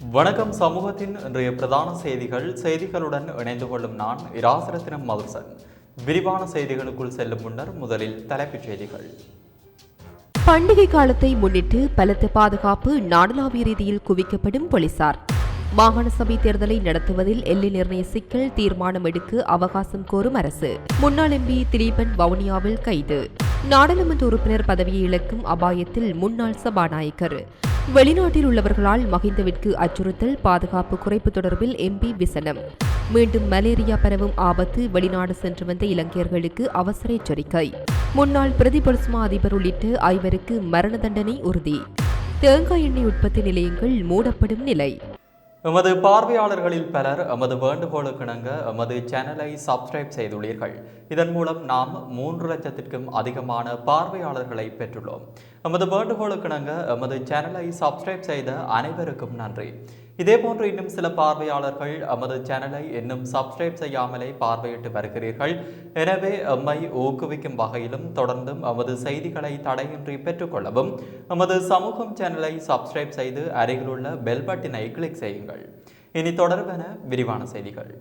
வணக்கம் சமூகத்தின் இன்றைய பிரதான செய்திகள். செய்திகளுடன் இணைந்து கொள்ளும் நான் இராசரத்தினம் மதுசன். விரிவான செய்திகளுக்குள் செல்லும் முன்னர் முதலில் தலைப்புச் செய்திகள். பண்டிகை காலத்தை முன்னிட்டு பலத்த பாதுகாப்பு நாடளாவிய ரீதியில் குவிக்கப்படும் போலீசார். மாகாண சபை தேர்தலை நடத்துவதில் எல்லை நிர்ணய சிக்கல் தீர்மானம் எடுக்க அவகாசம் கோரும் அரசு. முன்னாள் எம்பி திலீபன் வவுனியாவில் கைது. நாடாளுமன்ற உறுப்பினர் பதவியை இழக்கும் அபாயத்தில் முன்னாள் சபாநாயகர். வெளிநாட்டில் உள்ளவர்களால் மகிந்தவிற்கு அச்சுறுத்தல் பாதுகாப்பு குறைப்பு தொடர்பில் எம்பி விசனம். மீண்டும் மலேரியா பரவும் ஆபத்து வெளிநாடு சென்று வந்த இலங்கையர்களுக்கு அவசர எச்சரிக்கை. முன்னாள் பிரதிபொலிஸ்மா அதிபர் உள்ளிட்ட ஐவருக்கு மரண தண்டனை உறுதி. தேங்காய் எண்ணெய் உற்பத்தி நிலையங்கள் மூடப்படும் நிலை. எமது பார்வையாளர்களில் பலர் எமது வேண்டுகோளுக்கிணங்க எமது சேனலை சப்ஸ்கிரைப் செய்துள்ளீர்கள். இதன் மூலம் நாம் மூன்று லட்சத்திற்கும் அதிகமான பார்வையாளர்களை பெற்றுள்ளோம். நமது எமது வேண்டுகோளுக்கிணங்க எமது சேனலை சப்ஸ்கிரைப் செய்த அனைவருக்கும் நன்றி. இதேபோன்று இன்னும் சில பார்வையாளர்கள் நமது சேனலை இன்னும் சப்ஸ்கிரைப் செய்யாமலே பார்வையிட்டு வருகிறீர்கள். எனவே எம்மை ஊக்குவிக்கும் வகையிலும் தொடர்ந்தும் நமது செய்திகளை தடையின்றி பெற்றுக்கொள்ளவும் நமது சமூகம் சேனலை சப்ஸ்கிரைப் செய்து அருகிலுள்ள பெல் பட்டினை கிளிக் செய்யுங்கள். இனி தொடர்பென விரிவான செய்திகள்.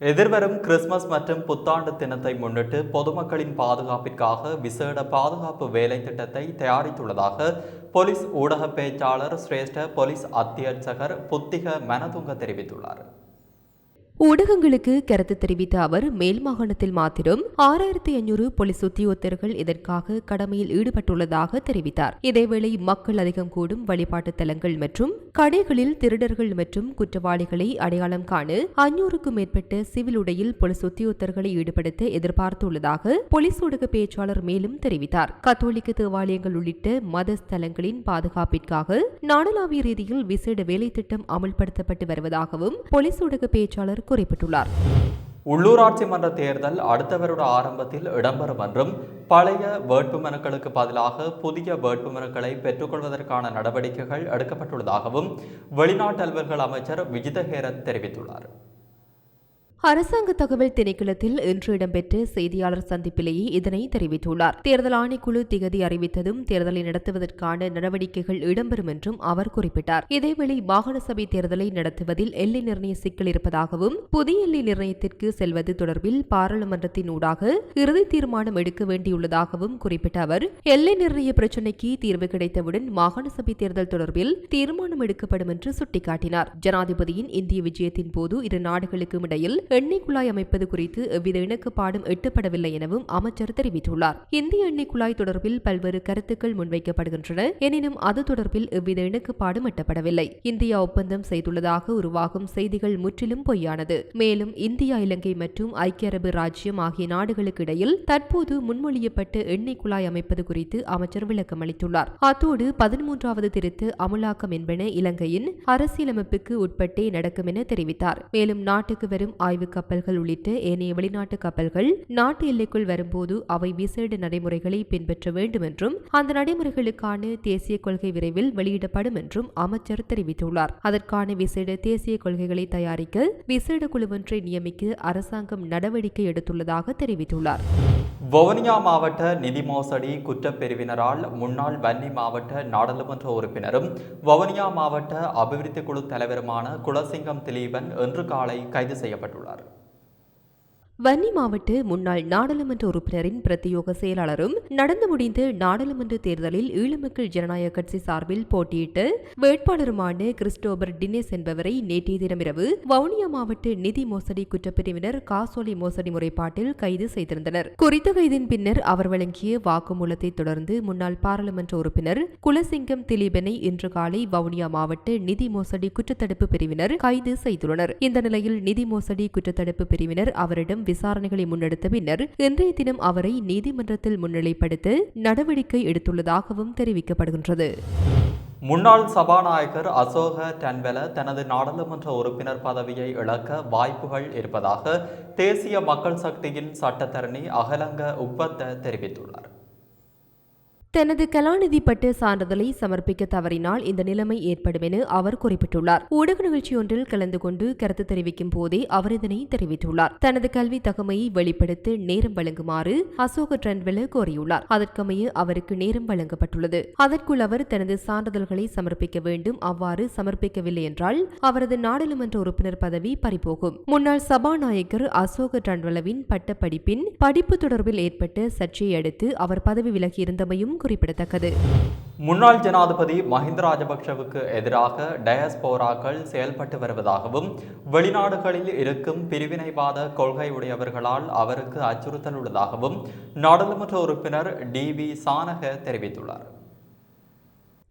எதிர்வரும் கிறிஸ்துமஸ் மற்றும் புத்தாண்டு தினத்தை முன்னிட்டு பொதுமக்களின் பாதுகாப்பிற்காக விசேட பாதுகாப்பு வேலை திட்டத்தை தயாரித்துள்ளதாக போலீஸ் ஊடக பேச்சாளர் சிரேஷ்ட போலீஸ் அத்தியட்சகர் புத்திக மனதுங்க தெரிவித்துள்ளார். ஊடகங்களுக்கு கருத்து தெரிவித்த அவர் மேல் மாகாணத்தில் மாத்திரம் ஆறாயிரத்தி ஐநூறு போலீஸ் உத்தியோகத்தர்கள் இதற்காக கடமையில் ஈடுபட்டுள்ளதாக தெரிவித்தார். இதேவேளை மக்கள் அதிகம் கூடும் வழிபாட்டு தலங்கள் மற்றும் கடைகளில் திருடர்கள் மற்றும் குற்றவாளிகளை அடையாளம் காண அஞ்சூறுக்கும் மேற்பட்ட சிவில் உடையில் போலீஸ் உத்தியோகத்தர்களை ஈடுபடுத்த எதிர்பார்த்துள்ளதாக போலீஸ் ஊடக பேச்சாளர் மேலும் தெரிவித்தார். கத்தோலிக்க தேவாலயங்கள் உள்ளிட்ட மத ஸ்தலங்களின் பாதுகாப்பிற்காக நாடளாவிய ரீதியில் விசேட வேலை திட்டம் அமல்படுத்தப்பட்டு வருவதாகவும் போலீஸ் ஊடக பேச்சாளர் குறிப்பிட்டுள்ளார். உள்ளூராட்சி மன்ற தேர்தல் அடுத்த வருட ஆரம்பத்தில் இடம்பெறும் என்றும் பழைய வேட்புமனுக்களுக்கு பதிலாக புதிய வேட்புமனுக்களை பெற்றுக்கொள்வதற்கான நடவடிக்கைகள் எடுக்கப்பட்டுள்ளதாகவும் வெளிநாட்டு அலுவல்கள் அமைச்சர் விஜிதஹேரத் தெரிவித்துள்ளார். அரசாங்க தகவல் திணைக்களத்தில் இன்று இடம்பெற்ற செய்தியாளர் சந்திப்பிலேயே இதனை தெரிவித்துள்ளார். தேர்தல் ஆணைக்குழு திகதி அறிவித்ததும் தேர்தலை நடத்துவதற்கான நடவடிக்கைகள் இடம்பெறும் என்றும் அவர் குறிப்பிட்டார். இதேவேளை மாகாண சபை தேர்தலை நடத்துவதில் எல்லை நிர்ணய சிக்கல் இருப்பதாகவும் புதிய எல்லை நிர்ணயத்திற்கு செல்வது தொடர்பில் பாராளுமன்றத்தின் ஊடாக இறுதி தீர்மானம் எடுக்க வேண்டியுள்ளதாகவும் குறிப்பிட்ட அவர் எல்லை நிர்ணய பிரச்சினைக்கு தீர்வு கிடைத்தவுடன் மாகாண சபை தேர்தல் தொடர்பில் தீர்மானம் எடுக்கப்படும் என்று சுட்டிக்காட்டினார். ஜனாதிபதியின் இந்திய விஜயத்தின் போது இரு நாடுகளுக்கும் இடையில் எண்ணெய் குழாய் அமைப்பது குறித்து எவ்வித இணக்கப்பாடும் எட்டப்படவில்லை எனவும் அமைச்சர் தெரிவித்துள்ளார். இந்திய எண்ணெய் குழாய் தொடர்பில் பல்வேறு கருத்துக்கள் முன்வைக்கப்படுகின்றன. எனினும் அது தொடர்பில் எவ்வித இணக்கப்பாடும் எட்டப்படவில்லை. இந்தியா ஒப்பந்தம் செய்துள்ளதாக உருவாகும் செய்திகள் முற்றிலும் பொய்யானது. மேலும் இந்தியா இலங்கை மற்றும் ஐக்கிய அரபு ராஜ்யம் ஆகிய நாடுகளுக்கு இடையில் தற்போது முன்மொழியப்பட்ட எண்ணெய் குழாய் அமைப்பது குறித்து அமைச்சர் விளக்கம் அளித்துள்ளார் அத்தோடு பதிமூன்றாவது திருத்து அமுலாக்கம் என்பன இலங்கையின் அரசியலமைப்புக்கு உட்பட்டே நடக்கும் என தெரிவித்தார். மேலும் நாட்டுக்கு வரும் ஆய்வு கப்பல்கள் உள்ளிட்ட ஏனைய வெளிநாட்டு கப்பல்கள் நாட்டு எல்லைக்குள் வரும்போது அவை விசேட நடைமுறைகளை பின்பற்ற வேண்டும் என்றும் அந்த நடைமுறைகளுக்கான தேசிய கொள்கை விரைவில் வெளியிடப்படும் என்றும் அமைச்சர் தெரிவித்துள்ளார். அதற்கான விசேட தேசிய கொள்கைகளை தயாரிக்க விசேட குழுவொன்றை நியமிக்க அரசாங்கம் நடவடிக்கை எடுத்துள்ளதாக தெரிவித்துள்ளார். வவுனியா மாவட்ட நிதி மோசடி குற்றப்பிரிவினரால் முன்னாள் வன்னி மாவட்ட நாடாளுமன்ற உறுப்பினரும் வவுனியா மாவட்ட அபிவிருத்தி குழு தலைவருமான குலசிங்கம் திலீபன் இன்று காலை கைது செய்யப்பட்டுள்ளார். வன்னி மாவட்ட முன்னாள் நாடாளுமன்ற உறுப்பினரின் பிரத்தியோக செயலாளரும் நடந்து முடிந்த நாடாளுமன்ற தேர்தலில் ஈழமக்கள் ஜனநாயக கட்சி சார்பில் போட்டியிட்ட வேட்பாளருமான கிறிஸ்டோபர் டினேஸ் என்பவரை நேற்றைய தினமிரவு வவுனியா மாவட்ட நிதி மோசடி குற்றப்பிரிவினர் காசோலை மோசடி முறைப்பாட்டில் கைது செய்திருந்தனர். குறித்த கைதின் பின்னர் அவர் வழங்கிய வாக்குமூலத்தை தொடர்ந்து முன்னாள் பாராளுமன்ற உறுப்பினர் குலசிங்கம் திலீபனை இன்று காலை வவுனியா மாவட்ட நிதி மோசடி குற்றத்தடுப்பு பிரிவினர் கைது செய்துள்ளனர். இந்த நிலையில் நிதி மோசடி குற்றத்தடுப்பு பிரிவினர் அவரிடம் விசாரணைகளை முன்னெடுத்த பின்னர் இன்றைய தினம் அவரை நீதிமன்றத்தில் முன்னிலைப்படுத்த நடவடிக்கை எடுத்துள்ளதாகவும் தெரிவிக்கப்படுகின்றது. முன்னாள் சபாநாயகர் அசோக டன்வெல தனது நாடாளுமன்ற உறுப்பினர் பதவியை இழக்க வாய்ப்புகள் இருப்பதாக தேசிய மக்கள் சக்தியின் சட்டத்தரணி அகலங்க உப்பத்த தெரிவித்துள்ளார். தனது கலாநிதி பட்ட சான்றிதழை சமர்ப்பிக்க தவறினால் இந்த நிலைமை ஏற்படும் என அவர் குறிப்பிட்டுள்ளார். ஊடக நிகழ்ச்சி ஒன்றில் கலந்து கொண்டு கருத்து தெரிவிக்கும் போதே அவர் இதனை தெரிவித்துள்ளார். தனது கல்வி தகமையை வெளிப்படுத்த நேரம் வழங்குமாறு அசோக ட்ரெண்ட்வெல கோரியுள்ளார். அதற்கமைய அவருக்கு நேரம் வழங்கப்பட்டுள்ளது. அதற்குள் அவர் தனது சான்றிதழ்களை சமர்ப்பிக்க வேண்டும். அவ்வாறு சமர்ப்பிக்கவில்லை என்றால் அவரது நாடாளுமன்ற உறுப்பினர் பதவி பறிபோகும். முன்னாள் சபாநாயகர் அசோக ட்ரண்வலவின் பட்டப்படிப்பின் படிப்பு தொடர்பில் ஏற்பட்ட சர்ச்சையை அடுத்து அவர் பதவி விலகியிருந்தமையும் குறிப்பிடத்தக்கது. முன்னாள் ஜனாதிபதி மஹிந்த ராஜபக்ஷவுக்கு எதிராக டயஸ்போராக்கள் செயல்பட்டு வருவதாகவும் வெளிநாடுகளில் இருக்கும் பிரிவினைவாத கொள்கை உடையவர்களால் அவருக்கு அச்சுறுத்தல் உள்ளதாகவும் நாடாளுமன்ற உறுப்பினர் டி வி சானக தெரிவித்துள்ளார்.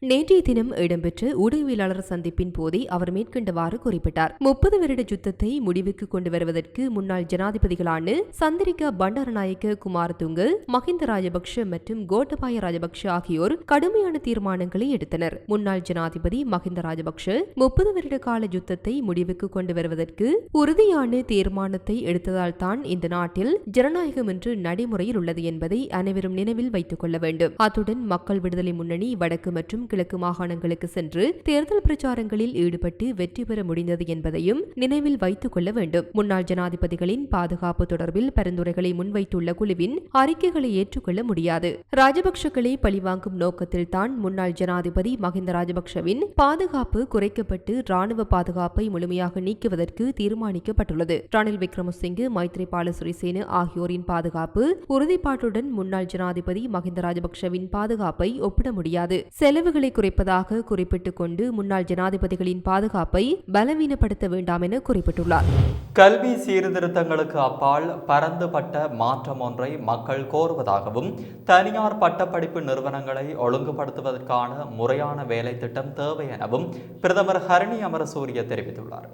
நேற்றைய தினம் இடம்பெற்ற ஊடகவியலாளர் சந்திப்பின் போதே அவர் மேற்கண்டவாறு குறிப்பிட்டார். முப்பது வருட யுத்தத்தை முடிவுக்கு கொண்டு வருவதற்கு முன்னாள் ஜனாதிபதிகளான சந்திரிகா பண்டாரநாயக்க குமாரதுங்க மஹிந்த ராஜபக்ஷ மற்றும் கோட்டபாய ராஜபக்ஷ ஆகியோர் கடுமையான தீர்மானங்களை எடுத்தனர். முன்னாள் ஜனாதிபதி மஹிந்த ராஜபக்ஷ முப்பது வருட கால யுத்தத்தை முடிவுக்கு கொண்டு வருவதற்கு உறுதியான தீர்மானத்தை எடுத்ததால் தான் இந்த நாட்டில் ஜனநாயகம் என்று நடைமுறையில் உள்ளது என்பதை அனைவரும் நினைவில் வைத்துக் கொள்ள வேண்டும். அத்துடன் மக்கள் விடுதலை முன்னணி வடக்கு மற்றும் தென்கிழக்கு மாகாணங்களுக்கு சென்று தேர்தல் பிரச்சாரங்களில் ஈடுபட்டு வெற்றி பெற முடிந்தது என்பதையும் நினைவில் வைத்துக் கொள்ள வேண்டும். முன்னாள் ஜனாதிபதிகளின் பாதுகாப்பு தொடர்பில் பரிந்துரைகளை முன்வைத்துள்ள குழுவின் அறிக்கைகளை ஏற்றுக்கொள்ள முடியாது. ராஜபக்ஷக்களை பழிவாங்கும் நோக்கத்தில் தான் முன்னாள் ஜனாதிபதி மஹிந்த ராஜபக்ஷவின் பாதுகாப்பு குறைக்கப்பட்டு ராணுவ பாதுகாப்பை முழுமையாக நீக்குவதற்கு தீர்மானிக்கப்பட்டுள்ளது. ரணில் விக்ரமசிங்கே மைத்ரிபால சிறிசேன ஆகியோரின் பாதுகாப்பு உறுதிப்பாட்டுடன் முன்னாள் ஜனாதிபதி மஹிந்த ராஜபக்ஷவின் பாதுகாப்பை ஒப்பிட முடியாது. செலவுகள் குறைப்பதாக குறிப்பிட்டுக் கொண்டு முன்னாள் ஜனாதிபதிகளின் பாதுகாப்பை பலவீனப்படுத்த வேண்டாம் என குறிப்பிட்டுள்ளார். கல்வி சீர்திருத்தங்களுக்கு அப்பால் பரந்துபட்ட மாற்றம் ஒன்றை மக்கள் கோருவதாகவும் தனியார் பட்டப்படிப்பு நிறுவனங்களை ஒழுங்குபடுத்துவதற்கான முறையான வேலை திட்டம் தேவை எனவும் பிரதமர் ஹரணி அமரசூரிய தெரிவித்துள்ளார்.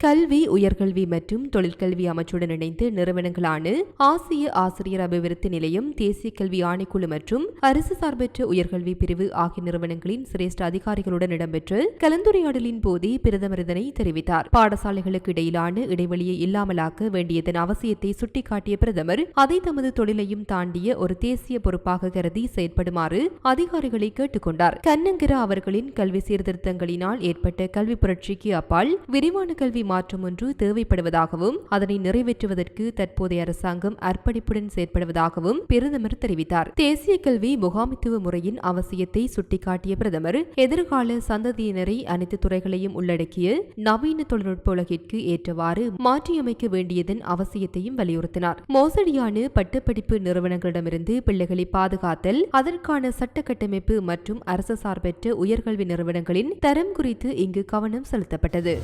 கல்வி உயர்கல்வி மற்றும் தொழிற்கல்வி அமைச்சுடன் இணைந்து நிறுவனங்களான ஆசிய ஆசிரியர் அபிவிருத்தி நிலையம் தேசிய கல்வி ஆணைக்குழு மற்றும் அரசு சார்பற்ற உயர்கல்வி பிரிவு ஆகிய நிறுவனங்களின் சிரேஷ்ட அதிகாரிகளுடன் இடம்பெற்ற கலந்துரையாடலின் போதே பிரதமர் இதனை தெரிவித்தார். பாடசாலைகளுக்கு இடையிலான இடைவெளியை இல்லாமலாக்க வேண்டியதன் அவசியத்தை சுட்டிக்காட்டிய பிரதமர் அதை தமது தொழிலையும் தாண்டிய ஒரு தேசிய பொறுப்பாக கருதி செயற்படுமாறு அதிகாரிகளை கேட்டுக்கொண்டார். கண்ணங்கிரா அவர்களின் கல்வி சீர்திருத்தங்களினால் ஏற்பட்ட கல்வி புரட்சிக்கு அப்பால் விரிவான கல்வி மாற்றம் ஒன்று தேவைப்படுவதாகவும் அதனை நிறைவேற்றுவதற்கு தற்போதைய அரசாங்கம் அர்ப்பணிப்புடன் செயற்படுவதாகவும் பிரதமர் தெரிவித்தார். தேசிய கல்வி முகாமித்துவ முறையின் அவசியத்தை சுட்டிக்காட்டிய பிரதமர் எதிர்கால சந்ததியினரை அனைத்து துறைகளையும் உள்ளடக்கிய நவீன தொழில்நுட்ப உலகிற்கு ஏற்றவாறு மாற்றியமைக்க வேண்டியதன் அவசியத்தையும் வலியுறுத்தினார். மோசடியான பட்டப்படிப்பு நிறுவனங்களிடமிருந்து பிள்ளைகளை பாதுகாத்தல் அதற்கான சட்ட கட்டமைப்பு மற்றும் அரசு சார்பற்ற உயர்கல்வி நிறுவனங்களின் தரம் குறித்து இங்கு கவனம் செலுத்தப்பட்டது.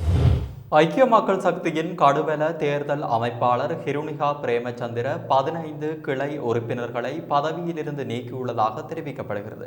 ஐக்கிய மக்கள் சக்தியின் கடுவல தேர்தல் அமைப்பாளர் ஹிருணிகா பிரேமச்சந்திர பதினைந்து கிளை உறுப்பினர்களை பதவியிலிருந்து நீக்கியுள்ளதாக தெரிவிக்கப்படுகிறது.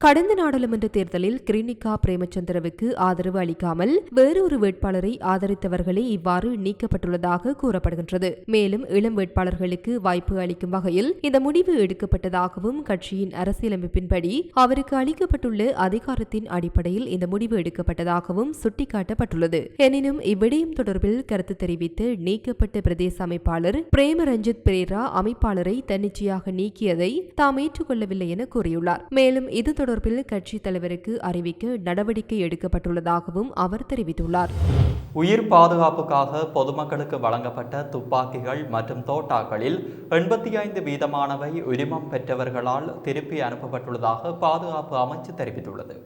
கடந்த நாடாளுமன்ற தேர்தலில் கிரினிகா பிரேமச்சந்திரவுக்கு ஆதரவு அளிக்காமல் வேறொரு வேட்பாளரை ஆதரித்தவர்களே இவ்வாறு நீக்கப்பட்டுள்ளதாக கூறப்படுகின்றது. மேலும் இளம் வேட்பாளர்களுக்கு வாய்ப்பு அளிக்கும் வகையில் இந்த முடிவு எடுக்கப்பட்டதாகவும் கட்சியின் அரசியலமைப்பின்படி அவருக்கு அளிக்கப்பட்டுள்ள அதிகாரத்தின் அடிப்படையில் இந்த முடிவு எடுக்கப்பட்டதாகவும் சுட்டிக்காட்டப்பட்டுள்ளது. எனினும் இவ்விடயம் தொடர்பில் கருத்து தெரிவித்து நீக்கப்பட்ட பிரதேச அமைப்பாளர் பிரேம ரஞ்சித் பிரேரா அமைப்பாளரை தன்னிச்சையாக நீக்கியதை தாம் ஏற்றுக்கொள்ளவில்லை என கூறியுள்ளார். மேலும் இது தொடர்பில் கட்சித் தலைவருக்கு அறிவிக்க நடவடிக்கை எடுக்கப்பட்டுள்ளதாகவும் அவர் தெரிவித்துள்ளார். உயிர் பாதுகாப்புக்காக பொதுமக்களுக்கு வழங்கப்பட்ட துப்பாக்கிகள் மற்றும் தோட்டாக்களில் எண்பத்தி ஐந்து வீதமானவை உரிமம் பெற்றவர்களால் திருப்பி அனுப்பப்பட்டுள்ளதாக பாதுகாப்பு அமைச்சு தெரிவித்துள்ளது.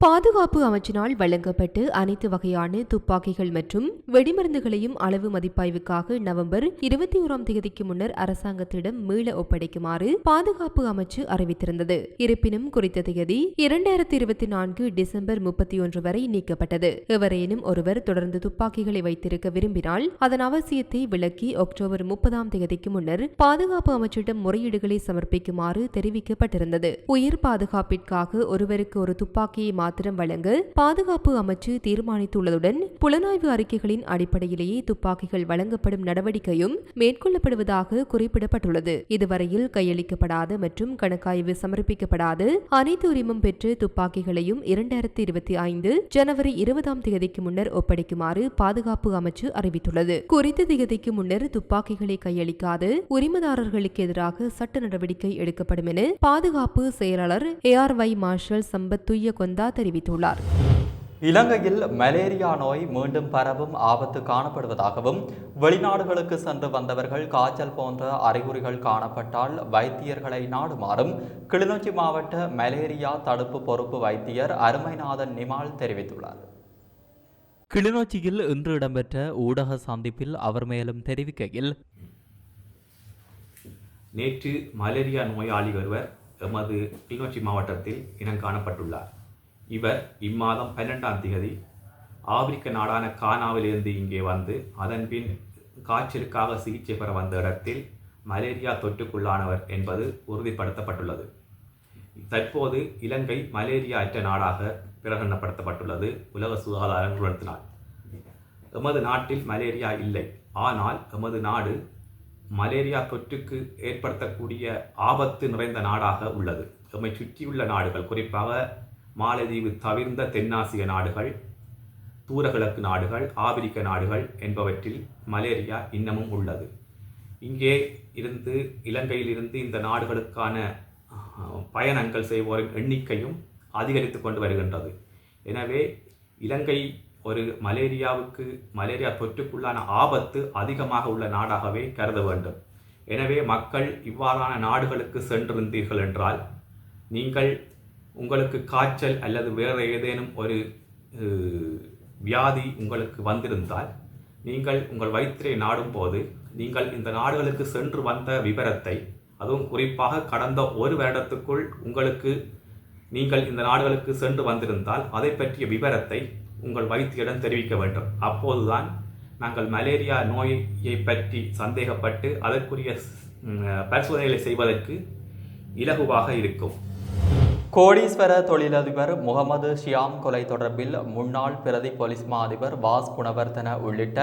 பாதுகாப்பு அமைச்சினால் வழங்கப்பட்டு அனைத்து வகையான துப்பாக்கிகள் மற்றும் வெடிமருந்துகளையும் அளவு மதிப்பாய்வுக்காக நவம்பர் இருபத்தி ஓராம் தேதிக்கு முன்னர் அரசாங்கத்திடம் மீள ஒப்படைக்குமாறு பாதுகாப்பு அமைச்சு அறிவித்திருந்தது. இருப்பினும் குறித்த தேதி இரண்டாயிரத்தி இருபத்தி நான்கு டிசம்பர் முப்பத்தி ஒன்று வரை நீக்கப்பட்டது. எவரேனும் ஒருவர் தொடர்ந்து துப்பாக்கிகளை வைத்திருக்க விரும்பினால் அதன் அவசியத்தை விளக்கி அக்டோபர் முப்பதாம் தேதிக்கு முன்னர் பாதுகாப்பு அமைச்சிடம் முறையீடுகளை சமர்ப்பிக்குமாறு தெரிவிக்கப்பட்டிருந்தது. உயிர் பாதுகாப்பிற்காக ஒருவருக்கு ஒரு துப்பாக்கியை மாத்திரம் வழங்க பாதுகாப்பு அமைச்சு தீர்மானித்துள்ளதுடன் புலனாய்வு அறிக்கைகளின் அடிப்படையிலேயே துப்பாக்கிகள் வழங்கப்படும் நடவடிக்கையும் மேற்கொள்ளப்படுவதாக குறிப்பிடப்பட்டுள்ளது. இதுவரையில் கையளிக்கப்படாத மற்றும் கணக்காய்வு சமர்ப்பிக்கப்படாத அனைத்து உரிமம் பெற்ற துப்பாக்கிகளையும் இரண்டாயிரத்தி இருபத்தி ஐந்து ஜனவரி இருபதாம் தேதிக்கு முன்னர் ஒப்படைக்குமாறு பாதுகாப்பு அமைச்சு அறிவித்துள்ளது. குறித்த திகதிக்கு முன்னர் துப்பாக்கிகளை கையளிக்காத உரிமதாரர்களுக்கு எதிராக சட்ட நடவடிக்கை எடுக்கப்படும் என பாதுகாப்பு செயலாளர் ஏஆர்வை மார்ஷல் சம்பத் துய்ய கொந்தா தெரிவித்துள்ளார். இலங்கையில் மலேரியா நோய் மீண்டும் பரவும் ஆபத்து காணப்படுவதாகவும் வெளிநாடுகளுக்கு சென்று வந்தவர்கள் காய்ச்சல் போன்ற அறிகுறிகள் காணப்பட்டால் வைத்தியர்களை நாடுமாறும் கிளிநொச்சி மாவட்ட மலேரியா தடுப்பு பொறுப்பு வைத்தியர் அருமைநாதன் நிமால் தெரிவித்துள்ளார். கிளிநொச்சியில் இன்று இடம்பெற்ற ஊடக சந்திப்பில் அவர் மேலும் தெரிவிக்கையில் நேற்று மலேரியா நோயாளி ஒருவர் எமது கிளிநொச்சி மாவட்டத்தில் இனம் காணப்பட்டுள்ளார். இவர் இம்மாதம் பன்னெண்டாம் தேதி ஆப்பிரிக்க நாடான கானாவிலிருந்து இங்கே வந்து அதன்பின் காய்ச்சலுக்காக சிகிச்சை பெற வந்த இடத்தில் மலேரியா தொற்றுக்குள்ளானவர் என்பது உறுதிப்படுத்தப்பட்டுள்ளது. தற்போது இலங்கை மலேரியா அற்ற நாடாக பிரகடனப்படுத்தப்பட்டுள்ளது உலக சுகாதார நிறுவனத்தினால். எமது நாட்டில் மலேரியா இல்லை. ஆனால் எமது நாடு மலேரியா தொற்றுக்கு ஏற்படுத்தக்கூடிய ஆபத்து நிறைந்த நாடாக உள்ளது. எம்மை சுற்றியுள்ள நாடுகள் குறிப்பாக மாலதீவு தவிர்ந்த தென்னாசிய நாடுகள் தூரகிழக்கு நாடுகள் ஆப்பிரிக்க நாடுகள் என்பவற்றில் மலேரியா இன்னமும் உள்ளது. இங்கே இருந்து இலங்கையிலிருந்து இந்த நாடுகளுக்கான பயணங்கள் செய்வோரின் எண்ணிக்கையும் அதிகரித்து கொண்டு வருகின்றது. எனவே இலங்கை ஒரு மலேரியாவுக்கு மலேரியா தொற்றுக்குள்ளான ஆபத்து அதிகமாக உள்ள நாடாகவே கருத வேண்டும். எனவே மக்கள் இவ்வாறான நாடுகளுக்கு சென்றிருந்தீர்கள் என்றால் நீங்கள் உங்களுக்கு காய்ச்சல் அல்லது வேறு ஏதேனும் ஒரு வியாதி உங்களுக்கு வந்திருந்தால் நீங்கள் உங்கள் வைத்திரை நாடும்போது நீங்கள் இந்த நாடுகளுக்கு சென்று வந்த விவரத்தை அதுவும் குறிப்பாக கடந்த ஒரு வருடத்துக்குள் உங்களுக்கு நீங்கள் இந்த நாடுகளுக்கு சென்று வந்திருந்தால் அதை பற்றிய விவரத்தை உங்கள் வைத்தியரிடம் தெரிவிக்க வேண்டும். அப்போதுதான் நாங்கள் மலேரியா நோயை பற்றி சந்தேகப்பட்டு அதற்குரிய பரிசோதனைகளை செய்வதற்கு இலகுவாக இருக்கும். கோடீஸ்வர தொழிலதிபர் முகமது ஷியாம் கொலை தொடர்பில் முன்னாள் பிரதி போலீஸ் மா அதிபர் வாஸ் குணவர்த்தன உள்ளிட்ட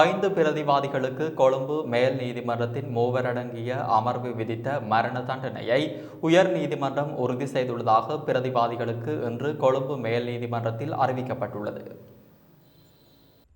ஐந்து பிரதிவாதிகளுக்கு கொழும்பு மேல் நீதிமன்றத்தின் மூவரடங்கிய அமர்வு விதித்த மரண தண்டனையை உயர் நீதிமன்றம் உறுதி செய்துள்ளதாக பிரதிவாதிகளுக்கு இன்று கொழும்பு மேல் நீதிமன்றத்தில் அறிவிக்கப்பட்டுள்ளது.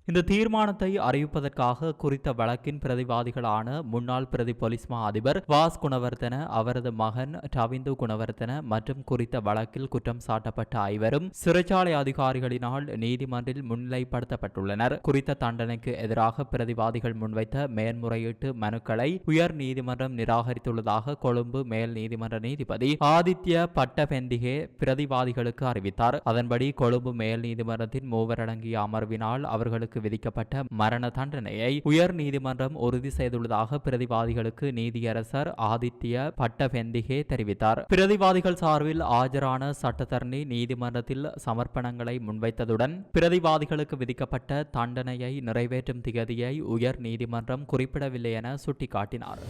இந்த தீர்மானத்தை அறிவிப்பதற்காக குறித்த வழக்கின் பிரதிவாதிகளான முன்னாள் பிரதி போலீஸ் மா அதிபர் வாஸ் குணவர்தன அவரது மகன் டவிந்து குணவர்தன மற்றும் குறித்த வழக்கில் குற்றம் சாட்டப்பட்ட ஐவரும் சிறைச்சாலை அதிகாரிகளினால் நீதிமன்றில் முன்னிலைப்படுத்தப்பட்டுள்ளனர். குறித்த தண்டனைக்கு எதிராக பிரதிவாதிகள் முன்வைத்த மேன்முறையீட்டு மனுக்களை உயர் நீதிமன்றம் நிராகரித்துள்ளதாக கொழும்பு மேல் நீதிமன்ற நீதிபதி ஆதித்ய பட்டபெந்திகே பிரதிவாதிகளுக்கு அறிவித்தார். அதன்படி கொழும்பு மேல் நீதிமன்றத்தின் மூவரடங்கிய அமர்வினால் அவர்களுக்கு விதிக்கப்பட்ட மரண தண்டனையை உயர் நீதிமன்றம் உறுதி செய்துள்ளதாக பிரதிவாதிகளுக்கு நீதியரசர் ஆதித்ய பட்டபெந்திகே தெரிவித்தார். பிரதிவாதிகள் சார்பில் ஆஜரான சட்டத்தரணி நீதிமன்றத்தில் சமர்ப்பணங்களை முன்வைத்ததுடன் பிரதிவாதிகளுக்கு விதிக்கப்பட்ட தண்டனையை நிறைவேற்றும் திகதியை உயர் நீதிமன்றம் குறிப்பிடவில்லை என சுட்டிக்காட்டினார்.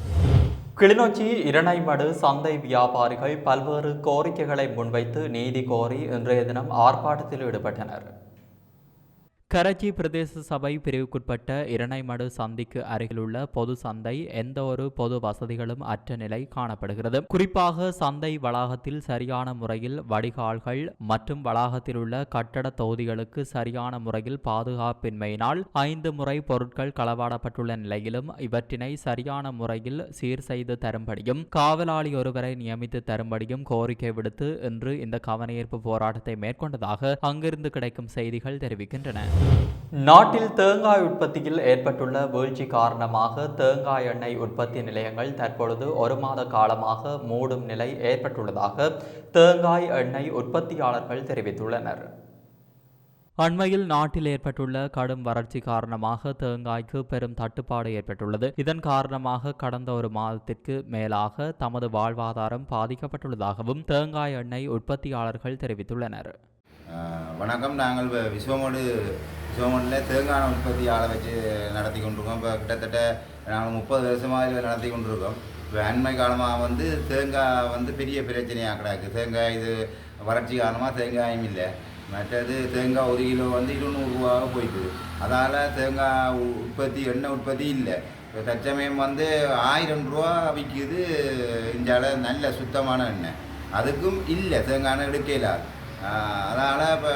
கிளிநொச்சி இரணைமடு சந்தை வியாபாரிகள் பல்வேறு கோரிக்கைகளை முன்வைத்து நீதி கோரி இன்றைய தினம் ஆர்ப்பாட்டத்தில் ஈடுபட்டனர். கரச்சி பிரதேச சபை பிரிவுக்குட்பட்ட இரணைமடு சந்திக்கு அருகிலுள்ள பொது சந்தை எந்த ஒரு பொது வசதிகளும் அற்ற நிலை காணப்படுகிறது. குறிப்பாக சந்தை வளாகத்தில் சரியான முறையில் வடிகால்கள் மற்றும் வளாகத்தில் உள்ள கட்டட தொகுதிகளுக்கு சரியான முறையில் பாதுகாப்பின்மையினால் ஐந்து முறை பொருட்கள் களவாடப்பட்டுள்ள நிலையிலும் இவற்றினை சரியான முறையில் சீர் செய்து தரும்படியும் காவலாளி ஒருவரை நியமித்து தரும்படியும் கோரிக்கை விடுத்து இன்று இந்த கவனஈர்ப்பு போராட்டத்தை மேற்கொண்டதாக அங்கிருந்து கிடைக்கும் செய்திகள் தெரிவிக்கின்றன. நாட்டில் தேங்காய் உற்பத்தியில் ஏற்பட்டுள்ள வீழ்ச்சி காரணமாக தேங்காய் எண்ணெய் உற்பத்தி நிலையங்கள் தற்பொழுது ஒரு மாத காலமாக மூடும் நிலை ஏற்பட்டுள்ளதாக தேங்காய் எண்ணெய் உற்பத்தியாளர்கள் தெரிவித்துள்ளனர். அண்மையில் நாட்டில் ஏற்பட்டுள்ள கடும் வறட்சி காரணமாக தேங்காய்க்கு பெரும் தட்டுப்பாடு ஏற்பட்டுள்ளது. இதன் காரணமாக கடந்த ஒரு மாதத்திற்கு மேலாக தமது வாழ்வாதாரம் பாதிக்கப்பட்டுள்ளதாகவும் தேங்காய் எண்ணெய் உற்பத்தியாளர்கள் தெரிவித்துள்ளனர். வணக்கம். நாங்கள் இப்போ விஸ்வமோடு விஸ்வமோடில் தேங்காய் உற்பத்தி ஆளை வச்சு நடத்தி கொண்டிருக்கோம். இப்போ கிட்டத்தட்ட நாங்கள் முப்பது வருஷமாக இதில் நடத்தி கொண்டிருக்கோம். இப்போ அண்மை காலமாக வந்து தேங்காய் வந்து பெரிய பிரச்சனையாக கிடக்கு. தேங்காய் இது வறட்சி காரணமாக தேங்காயும் இல்லை. மற்றது தேங்காய் ஒரு கிலோ வந்து இருநூறுவாக போயிட்டுது அதால் தேங்காய் உ- உற்பத்தி எண்ணெய் உற்பத்தி இல்லை. இப்போ தற்சமயம் வந்து ஆயிரம் ரூபா விற்கிது இந்தியாவில் நல்ல சுத்தமான எண்ணெய். அதுக்கும் இல்லை. தேங்காய் எடுக்கலாது அதனால் இப்போ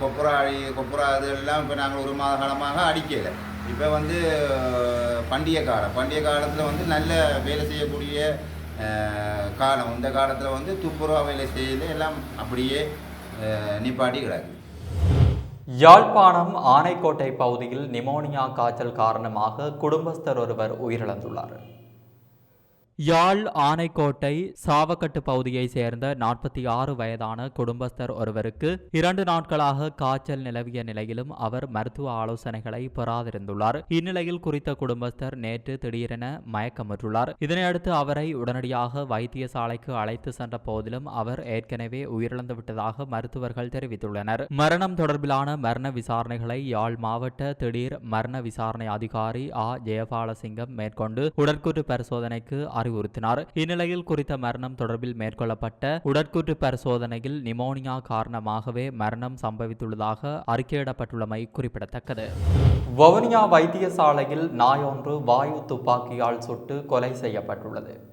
கொப்புரா அழி கொப்புரா இதெல்லாம் இப்போ நாங்கள் ஒரு மாத காலமாக அடிக்கலை. இப்போ வந்து பண்டிகை காலம். பண்டிகை காலத்தில் வந்து நல்ல வேலை செய்யக்கூடிய காலம். இந்த காலத்தில் வந்து துப்புரவா வேலை செய்யல எல்லாம் அப்படியே நிப்பாட்டி கிடக்கு. யாழ்ப்பாணம் ஆனைக்கோட்டை பகுதியில் நிமோனியா காய்ச்சல் காரணமாக குடும்பஸ்தர் ஒருவர் உயிரிழந்துள்ளார். யாழ் ஆனைக்கோட்டை சாவக்கட்டு பகுதியைச் சேர்ந்த நாற்பத்தி ஆறு வயதான குடும்பஸ்தர் ஒருவருக்கு இரண்டு நாட்களாக காய்ச்சல் நிலவிய நிலையிலும் அவர் மருத்துவ ஆலோசனைகளை பெறாதிருந்துள்ளார். இந்நிலையில் குறித்த குடும்பஸ்தர் நேற்று திடீரென மயக்கமுற்றுள்ளார். இதனையடுத்து அவரை உடனடியாக வைத்தியசாலைக்கு அழைத்து சென்ற போதிலும் அவர் ஏற்கனவே உயிரிழந்து விட்டதாக மருத்துவர்கள் தெரிவித்துள்ளனர். மரணம் தொடர்பிலான மரண விசாரணைகளை யாழ் மாவட்ட திடீர் மரண விசாரணை அதிகாரி ஆ. ஜெயபாலசிங்கம் மேற்கொண்டு உடற்கூற்று பரிசோதனைக்கு அறிவுறுத்தினார். இந்நிலையில் குறித்த மரணம் தொடர்பில் மேற்கொள்ளப்பட்ட உடற்கூற்று பரிசோதனையில் நிமோனியா காரணமாகவே மரணம் சம்பவித்துள்ளதாக அறிக்கையிடப்பட்டுள்ளமை குறிப்பிடத்தக்கது. வவுனியா வைத்தியசாலையில் நாயொன்று வாயு துப்பாக்கியால் சுட்டு கொலை செய்யப்பட்டுள்ளது.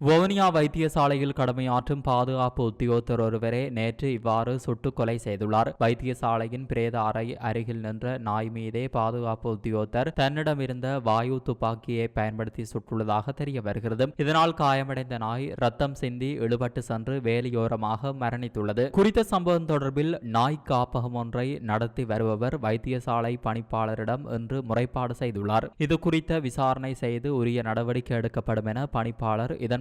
வவுனியா வைத்தியசாலையில் கடமையாற்றும் பாதுகாப்பு உத்தியோகத்தர் ஒருவரே நேற்று இவ்வாறு சுட்டுக் கொலை செய்துள்ளார். வைத்தியசாலையின் பிரேத அறை அருகில் நின்ற நாய் மீதே பாதுகாப்பு உத்தியோகத்தர் தன்னிடமிருந்த வாயு துப்பாக்கியை பயன்படுத்தி சுட்டுள்ளதாக தெரிய வருகிறது. இதனால் காயமடைந்த நாய் ரத்தம் சிந்தி இழுபட்டு சென்று வேலியோரமாக மரணித்துள்ளது. குறித்த சம்பவம் தொடர்பில் நாய் காப்பகம் ஒன்றை நடத்தி வருபவர் வைத்தியசாலை பணிப்பாளரிடம் இன்று முறைப்பாடு செய்துள்ளார். இது குறித்த விசாரணை செய்து உரிய நடவடிக்கை எடுக்கப்படும் என பணிப்பாளர்